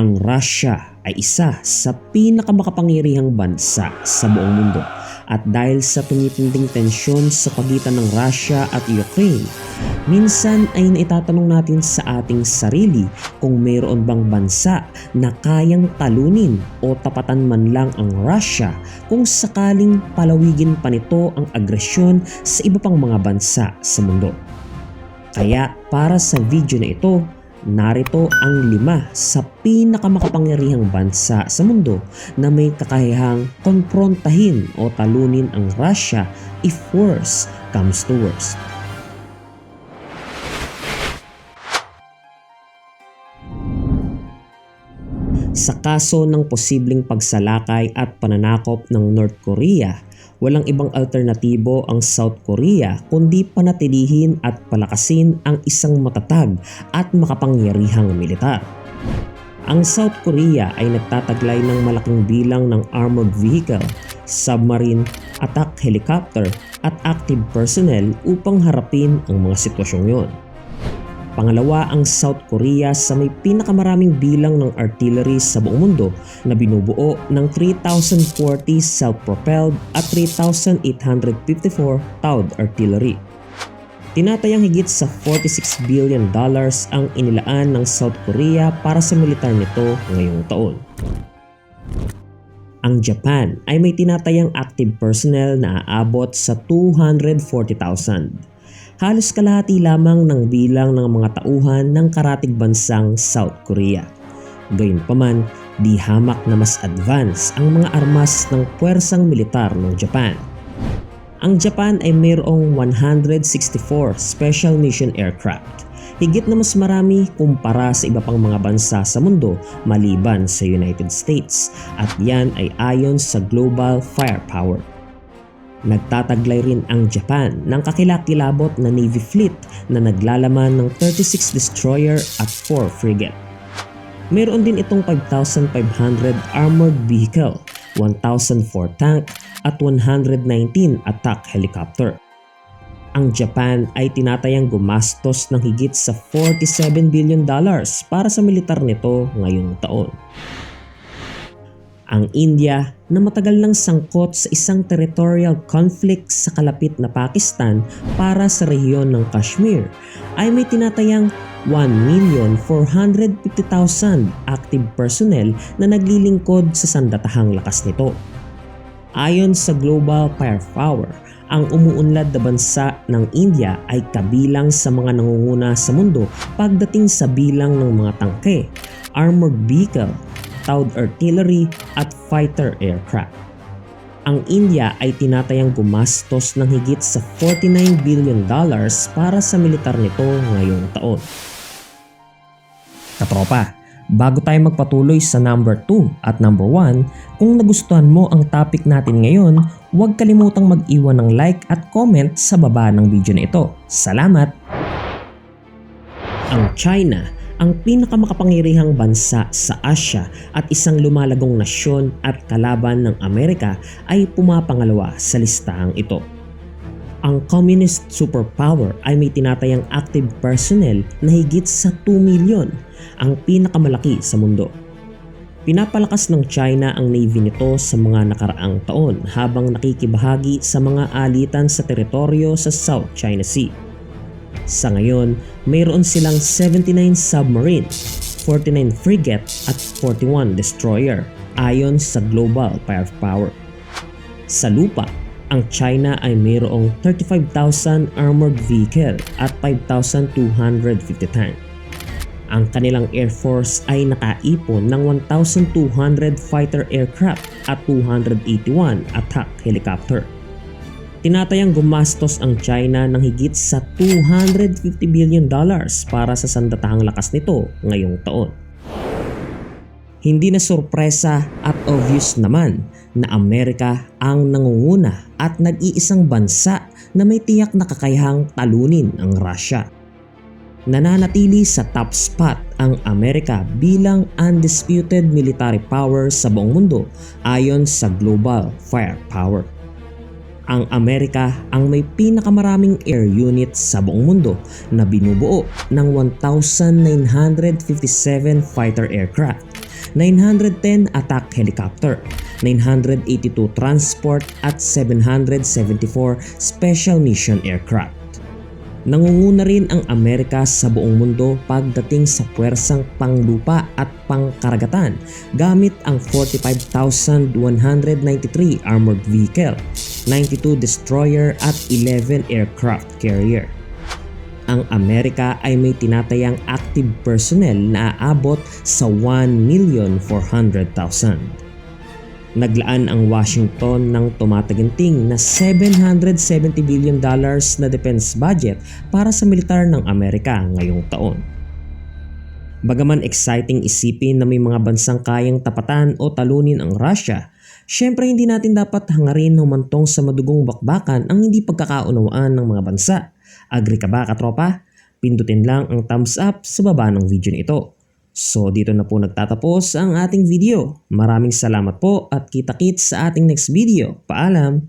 Ang Russia ay isa sa pinakamakapangyarihang bansa sa buong mundo at dahil sa tumitinding tensyon sa pagitan ng Russia at Ukraine, minsan ay naitatanong natin sa ating sarili kung mayroon bang bansa na kayang talunin o tapatan man lang ang Russia kung sakaling palawigin pa nito ang agresyon sa iba pang mga bansa sa mundo. Kaya para sa video na ito, narito ang lima sa pinakamakapangyarihang bansa sa mundo na may kakayahang konfrontahin o talunin ang Russia if worse comes to worst. Sa kaso ng posibleng pagsalakay at pananakop ng North Korea, walang ibang alternatibo ang South Korea kundi panatilihin at palakasin ang isang matatag at makapangyarihang militar. Ang South Korea ay nagtataglay ng malaking bilang ng armored vehicle, submarine, attack helicopter at active personnel upang harapin ang mga sitwasyong yon. Pangalawa ang South Korea sa may pinakamaraming bilang ng artillery sa buong mundo na binubuo ng 3,040 self-propelled at 3,854 towed artillery. Tinatayang higit sa 46 billion dollars ang inilaan ng South Korea para sa militar nito ngayong taon. Ang Japan ay may tinatayang active personnel na aabot sa 240,000 halos kalahati lamang ng bilang ng mga tauhan ng karatig bansang South Korea. Gayunpaman, di hamak na mas advance ang mga armas ng puwersang militar ng Japan. Ang Japan ay mayroong 164 Special Mission Aircraft, higit na mas marami kumpara sa iba pang mga bansa sa mundo maliban sa United States at yan ay ayon sa Global Firepower. Nagtataglay rin ang Japan ng kakilakilabot na Navy fleet na naglalaman ng 36 destroyer at 4 frigate. Meron din itong 5,500 armored vehicle, 1,004 tank at 119 attack helicopter. Ang Japan ay tinatayang gumastos ng higit sa 47 billion dollars para sa militar nito ngayong taon ang India na matagal nang sangkot sa isang territorial conflict sa kalapit na Pakistan para sa rehiyon ng Kashmir ay may tinatayang 1,450,000 active personnel na naglilingkod sa sandatahang lakas nito. Ayon sa Global Firepower, ang umuunlad na bansa ng India ay kabilang sa mga nangunguna sa mundo pagdating sa bilang ng mga tangke, armored vehicle, towed artillery at fighter aircraft. Ang India ay tinatayang gumastos ng higit sa 49 billion dollars para sa militar nito ngayong taon. Katropa, bago tayo magpatuloy sa number 2 at number 1, kung nagustuhan mo ang topic natin ngayon, huwag kalimutang mag-iwan ng like at comment sa baba ng video na ito. Salamat! Ang China ang pinakamakapangyarihang bansa sa Asya at isang lumalagong nasyon at kalaban ng Amerika ay pumapangalawa sa listahang ito. Ang communist superpower ay may tinatayang active personnel na higit sa 2 milyon, ang pinakamalaki sa mundo. Pinapalakas ng China ang navy nito sa mga nakaraang taon habang nakikibahagi sa mga alitan sa teritoryo sa South China Sea. Sa ngayon, mayroon silang 79 submarine, 49 frigate at 41 destroyer ayon sa Global Firepower. Sa lupa, ang China ay mayroong 35,000 armored vehicle at 5,250 tank. Ang kanilang Air Force ay nakaipon ng 1,200 fighter aircraft at 281 attack helicopter. Tinatayang gumastos ang China ng higit sa 250 billion dollars para sa sandatahang lakas nito ngayong taon. Hindi na sorpresa at obvious naman na Amerika ang nangunguna at nag-iisang bansa na may tiyak na kakayahang talunin ang Russia. Nananatili sa top spot ang Amerika bilang undisputed military power sa buong mundo ayon sa Global Firepower ang Amerika ang may pinakamaraming air units sa buong mundo na binubuo ng 1,957 fighter aircraft, 910 attack helicopter, 982 transport at 774 special mission aircraft. Nangunguna rin ang Amerika sa buong mundo pagdating sa puwersang panglupa at pangkaragatan gamit ang 45,193 armored vehicle, 92 destroyer at 11 aircraft carrier. Ang Amerika ay may tinatayang active personnel na aabot sa 1,400,000. Naglaan ang Washington ng tumataginting na 770 billion dollars na defense budget para sa militar ng Amerika ngayong taon. Bagaman exciting isipin na may mga bansang kayang tapatan o talunin ang Russia, syempre hindi natin dapat hangarin humantong sa madugong bakbakan ang hindi pagkakaunawaan ng mga bansa. Agree ka ba katropa? Pindutin lang ang thumbs up sa baba ng video nito. So dito na po nagtatapos ang ating video. Maraming salamat po at kita-kits sa ating next video. Paalam!